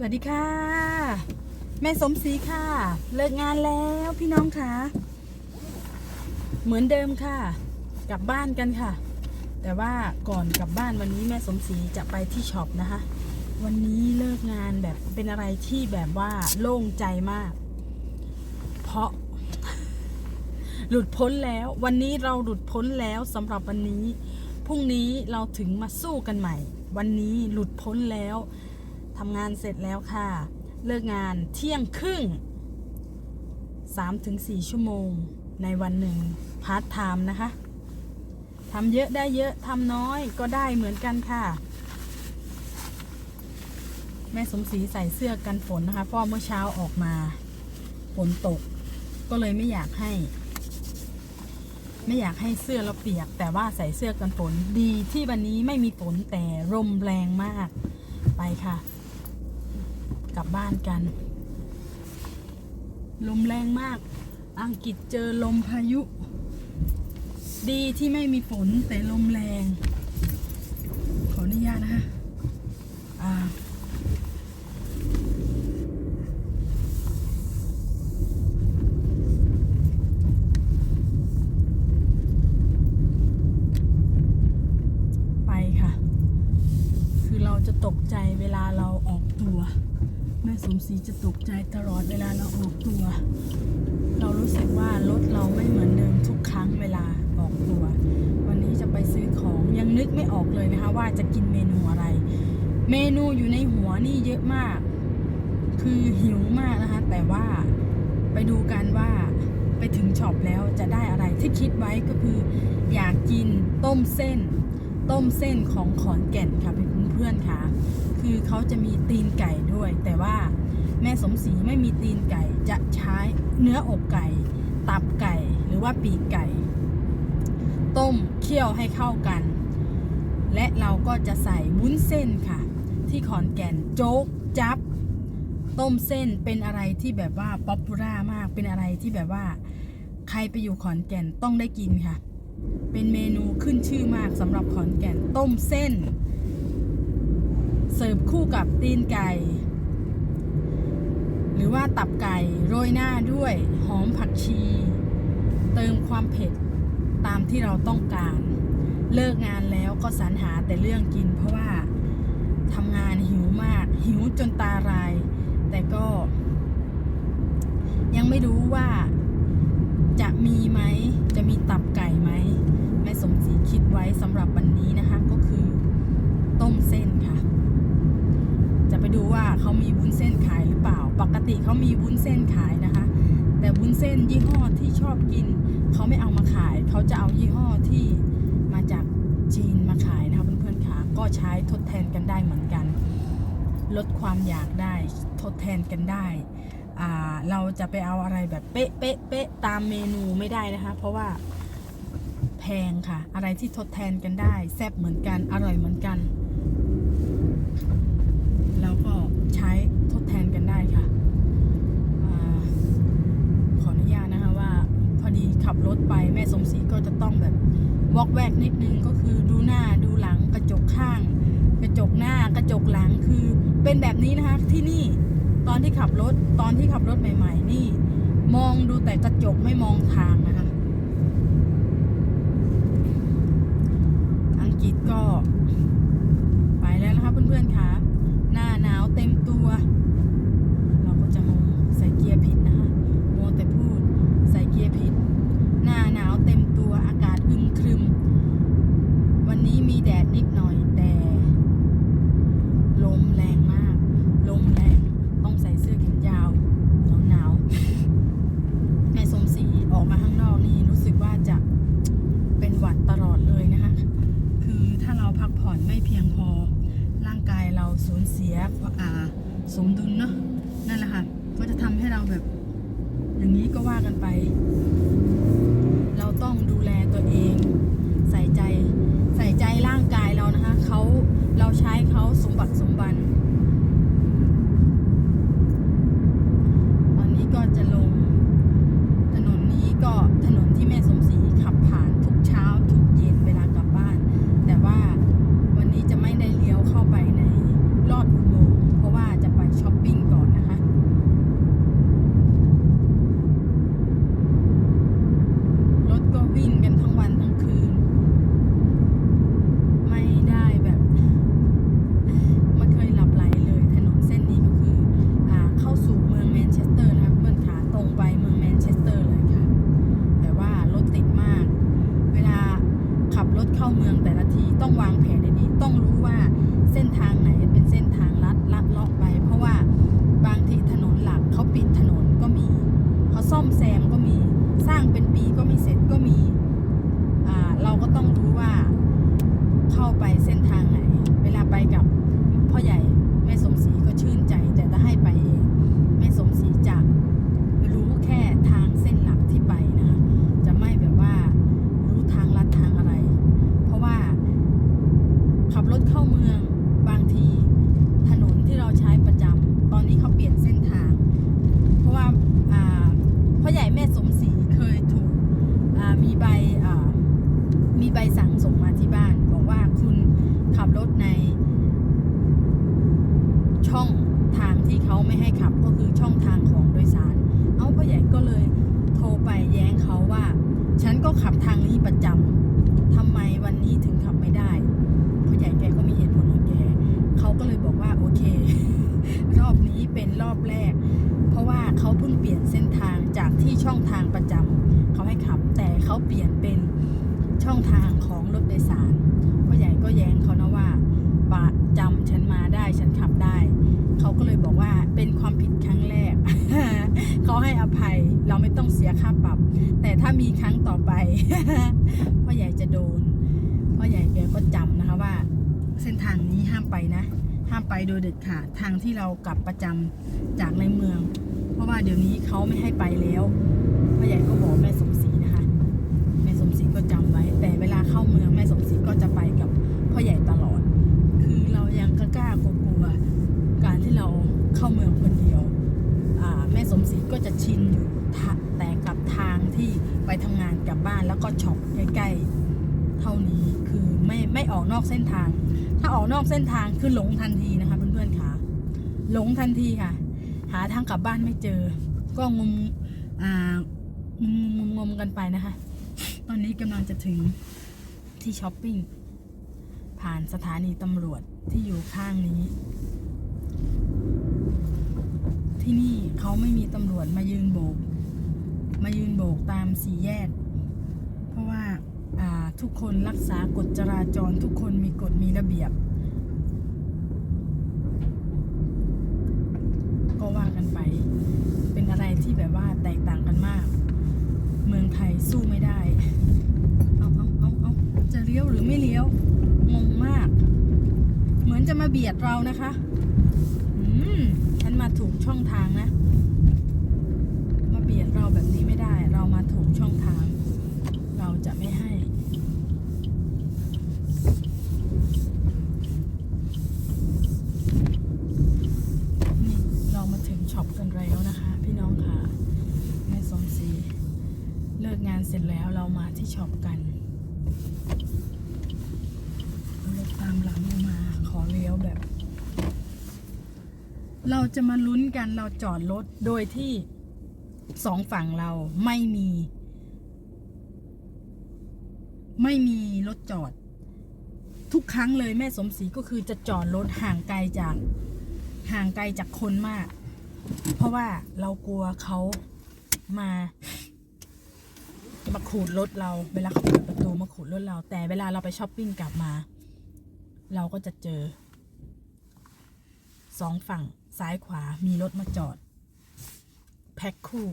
สวัสดีค่ะ แม่สมศรีค่ะ เลิกงานแล้วพี่น้องค่ะ เหมือนเดิมค่ะ กลับบ้านกันค่ะ แต่ว่าก่อนกลับบ้านวันนี้แม่สมศรีจะไปที่ช็อปนะคะ วันนี้เลิกงานแบบเป็นอะไรที่แบบว่าโล่งใจมาก เพราะ หลุดพ้นแล้ว วันนี้เราหลุดพ้นแล้วสำหรับวันนี้พรุ่งนี้เราถึงมาสู้กันใหม่ วันนี้หลุดพ้นแล้ว ทำงานเสร็จแล้วค่ะ เลิกงานเที่ยงครึ่ง 3-4 ชั่วโมงในวันหนึ่งพาร์ทไทม์นะคะทำเยอะได้เยอะทำน้อยก็ได้เหมือนกันค่ะ แม่สมศรีใส่เสื้อกันฝนนะคะเพราะเมื่อเช้าออกมาฝนตก ก็เลยไม่อยากให้ ไม่อยากให้เสื้อเราเปียก แต่ว่าใส่เสื้อกันฝนดีที่วันนี้ไม่มีฝนแต่ลมแรงมากไปค่ะ กลับบ้านกัน ลมแรงมาก อังกฤษเจอลมพายุ ดีที่ไม่มีฝนแต่ลมแรง ขออนุญาตนะคะอ่า ไปค่ะ คือเราจะตกใจเวลาเราออกตัว สีจะตกใจตลอดเวลาเราออกตัว เรารู้สึกว่ารถเราไม่เหมือนเดิมทุกครั้งเวลาออกตัว วันนี้จะไปซื้อของยังนึกไม่ออกเลยนะคะ ว่าจะกินเมนูอะไร เมนูอยู่ในหัวนี่เยอะมาก คือหิวมากนะคะ แต่ว่าไปดูกันว่าไปถึงช็อปแล้วจะได้อะไรที่คิดไว้ก็คือ อยากกินต้มเส้น ต้มเส้นของขอนแก่นค่ะเพื่อนๆค่ะ คือเขาจะมีตีนไก่ด้วย แต่ว่าแม่สมศรีไม่มีตีนไก่จะใช้เนื้ออกไก่ ตับไก่หรือว่าปีกไก่ ต้มเคี่ยวให้เข้ากัน และเราก็จะใส่วุ้นเส้นค่ะ ที่ขอนแก่นโจ๊กจับ ต้มเส้นเป็นอะไรที่แบบว่าป๊อปปูล่ามากเป็นอะไรที่แบบว่า ใครไปอยู่ขอนแก่นต้องได้กินค่ะ เป็นเมนูขึ้นชื่อมากสำหรับขอนแก่นต้มเส้น เสิร์ฟคู่กับตีนไก่ หรือว่าตับไก่โรยหน้าด้วยหอมผักชี เติมความเผ็ดตามที่เราต้องการ เลิกงานแล้วก็สรรหาแต่เรื่องกิน เพราะว่าทำงานหิวมาก หิวจนตาลาย แต่ก็ ยังไม่รู้ว่า จะมีไหม จะมีตับไก่ไหมแม่สมศรีคิดไว้สำหรับวันนี้นะคะ ก็คือต้มเส้นค่ะ จะไปดูว่าเขามีวุ้นเส้นขายหรือเปล่า ปกติเขามีวุ้นเส้นขายนะคะ แต่วุ้นเส้นยี่ห้อที่ชอบกินเขาไม่เอามาขาย เขาจะเอายี่ห้อที่มาจากจีนมาขายนะคะเพื่อนๆค่ะก็ใช้ทดแทนกันได้เหมือนกัน ลดความอยากได้ทดแทนกันได้ เราจะไปเอาอะไรแบบเป๊ะเป๊ะเป๊ะตามเมนูไม่ได้นะคะ เพราะว่าแพงค่ะ อะไรที่ทดแทนกันได้ แซ่บเหมือนกัน อร่อยเหมือนกัน แล้วก็ใช้ทดแทนกันได้ค่ะอขออนุญาตนะคะว่า พอดีขับรถไปแม่สมศรีก็จะต้องแบบวอกแวกนิดนึงก็คือดูหน้าดูหลังกระจกข้าง กระจกหน้ากระจกหลังคือเป็นแบบนี้นะคะที่นี่ ตอนที่ขับรถตอนที่ขับรถใหม่ๆนี่ มองดูแต่กระจกไม่มองทางนะคะ อังกฤษก็ ไปแล้วนะคะเพื่อนๆค่ะหน้าหนาวเต็มตัว เราก็จะงงใส่เกียร์ผิดนะคะโมวแต่พูดใส่เกียร์ผิด หน้าหนาวเต็มตัวอากาศอึมครึม วันนี้มีแดดนิดหน่อยแต่ ลมแรงมาก ลมแรง ต้องใส่เสื้อแขนยาวหนาวหนาวๆแม่สมศรีออกมาข้างนอกนี่รู้สึกว่าจะเป็นหวัดตลอดเลยนะคะ คือถ้าเราพักผ่อน ไม่เพียงพอร่างกายเราสูญเสียอ่าสมดุลเนาะนั่นแหละค่ะก็จะทำให้เราแบบ อย่างนี้ก็ว่ากันไป เราต้องดูแลตัวเอง ใส่ใจใส่ใจร่างกายเรานะคะเขาเราใช้เขาสมบัติสมบัน ตอนนี้ก็จะลง ถนนนี้ก็ถนนที่แม่สมศรีขับผ่านทุกเช้าทุกเย็นเวลากลับบ้าน แต่ว่าวันนี้จะไม่ได้เลี้ยวเข้าไปในลอดอุโมงค์เพราะว่าจะไปช้อป ต้องรู้ว่าเส้นทางไหนเป็นเส้นทางลัดลัดเลาะไป เพราะว่าบางทีถนนหลักเขาปิดถนนก็มีเขาซ่อมแซมก็มีสร้างเป็นปีก็ไม่เสร็จก็มีอ่าเรา ก็ต้องรู้ว่าเข้าไปเส้นทางไหน เวลาไปกับพ่อใหญ่แม่สมศรีก็ชื่นใจแต่ถ้าให้ไปเองแม่สมศรีจะรู้แค่ทางเส้นหลักที่ไปนะคะ จะไม่แบบว่ารู้ทางลัดทางอะไร เพราะว่าขับรถเข้าเมืองบางทีถนนที่เราใช้ประจำตอนนี้เขาเปลี่ยนเส้นทาง เพราะว่าอ่าพ่อใหญ่แม่สมศรีเคยถูกอ่ามีใบอ่ามีใบสั่งส่งมาที่บ้าน บอกว่าคุณขับรถใน ช่องทางที่เขาไม่ให้ขับก็คือช่องทางของโดยสาร เอาพ่อใหญ่ก็เลยโทรไปแย้งเขาว่า ฉันก็ขับทางนี้ประจำทำไมวันนี้ถึงขับไม่ได้พ่อใหญ่แกก็มีเหตุผลของแกเขาก็เลยบอกว่าโอเค รอบนี้เป็นร อบแรก เพราะว่าเขาเพิ่งเปลี่ยนเส้นทางจากที่ช่องทางประจำเขาให้ขับ แต่เขาเปลี่ยนเป็นช่องทางของรถโดยสารพ่อใหญ่ก็แย้งเขานะว่าปะจำฉันมาได้ฉันขับได้ เขาก็เลยบอกว่าเป็นความผิดครั้งแรก เขาให้อภัยเราไม่ต้องเสียค่าปรับ แต่ถ้ามีครั้งต่อไปพ่อใหญ่จะโดนพ่อใหญ่แกก็จำนะคะว่า เส้นทางนี้ห้ามไปนะามไปโดยเด็ดขาดทางที่เรากลับประจำจากในเมือง เพราะว่าเดี๋ยวนี้เขาไม่ให้ไปแล้วพ่อใหญ่ก็บอกแม่สมศรีนะคะ แม่สมศรีก็จำไว้ แต่เวลาเข้าเมืองแม่สมศรีก็จะไปกับพ่อใหญ่ตลอด คือเรายังกล้ากลัวการที่เราเข้าเมืองคนเดียวแม่สมศรีก็จะชินอยู่แต่กับทางที่ไปทำงานกลับบ้านแล้วก็ช็อปใกล้ๆเท่านี้คือไม่ไม่ออกนอกเส้นทาง ถ้าออกนอกเส้นทางคือหลงทันทีนะคะเพื่อนๆค่ะ หลงทันทีค่ะ หาทางกลับบ้านไม่เจอ ก็งมอ่างมงมงมกันไปนะคะ ตอนนี้กำลังจะถึงที่ช้อปปิ้งผ่านสถานีตำรวจที่อยู่ข้างนี้ ที่นี่เขาไม่มีตำรวจมายืนโบก มายืนโบกตามสี่แยก เพราะว่าอ่า ทุกคนรักษากฎจราจรทุกคนมีกฎมีระเบียบ ก็ว่ากันไป เป็นอะไรที่แบบว่าแตกต่างกันมาก เมืองไทยสู้ไม่ได้ เอาเอาเอาเอาจะเลี้ยวหรือไม่เลี้ยวงงมาก เหมือนจะมาเบียดเรานะคะ อืมฉันมาถูกช่องทางนะมาเบียดเราแบบนี้ไม่ได้ เรามาถูกช่องทาง เราจะไม่ให้ นี่เรามาถึงช็อปกันแล้วนะคะ พี่น้องค่ะแม่สมศรี เสร็จแล้วเรามาที่ช็อปกันรถตามหลังเรามาขอเลี้ยวแบบ เราจะมาลุ้นกันเราจอดรถโดยที่สองฝั่งเราไม่มี ไม่มีรถจอด ทุกครั้งเลยแม่สมศรีก็คือจะจอดรถห่างไกลจากห่างไกลจากคนมาก เพราะว่าเรากลัวเขามา มาขูดรถเรา เวลาเขาเปิดประตูมาขูดรถเรา แต่เวลาเราไปช้อปปิ้งกลับมา เราก็จะเจอสองฝั่งซ้ายขวามีรถมาจอด แพ็คคู่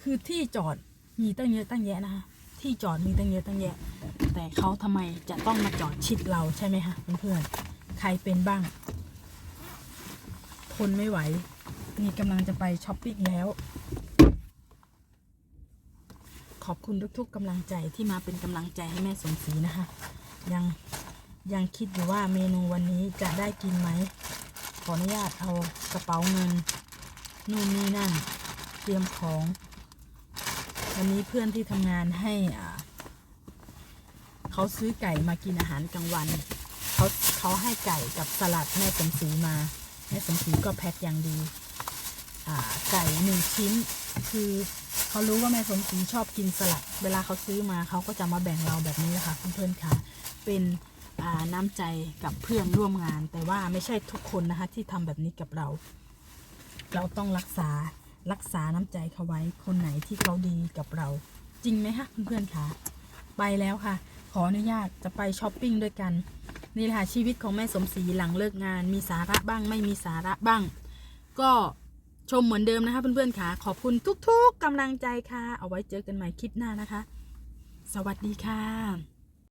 คือที่จอดมีตั้งเยอะตั้งแยะนะคะที่จอดมีตั้งเยอะตั้งแยะ แต่เขาทำไมจะต้องมาจอดชิดเราใช่ไหมคะเพื่อนๆใครเป็นบ้าง ทนไม่ไหว นี่กำลังจะไปช้อปปิ้งแล้ว ขอบคุณทุกๆกำลังใจที่มาเป็นกำลังใจให้แม่สมศรีนะคะ ยังยังคิดอยู่ว่าเมนูวันนี้จะได้กินไหม ขออนุญาตเอากระเป๋าเงินนู่นนี่นั่น เตรียมของ วันนี้เพื่อนที่ทำงานให้อ่าเขาซื้อไก่มากินอาหารกลางวัน เขาเขาให้ไก่กับสลัดแม่สมศรีมา แม่สมศรีก็แพ็คอย่างดี อ่าไก่หนึ่งชิ้น คือเขารู้ว่าแม่สมศรีชอบกินสลัด เวลาเขาซื้อมาเขาก็จะมาแบ่งเราแบบนี้แหละค่ะเพื่อนๆค่ะเป็นน้ำใจกับเพื่อนร่วมงาน แต่ว่าไม่ใช่ทุกคนนะคะที่ทำแบบนี้กับเรา เราต้องรักษารักษาน้ำใจเขาไว้คนไหนที่เขาดีกับเรา จริงไหมคะเพื่อนๆคะไปแล้วค่ะ ขออนุญาตจะไปช้อปปิ้งด้วยกันนี่ค่ะชีวิตของแม่สมศรีหลังเลิกงาน มีสาระบ้างไม่มีสาระบ้าง ก็ ชมเหมือนเดิมนะคะเพื่อนๆค่ะ ขอบคุณทุกๆกำลังใจค่ะ เอาไว้เจอกันใหม่คลิปหน้านะคะ สวัสดีค่ะ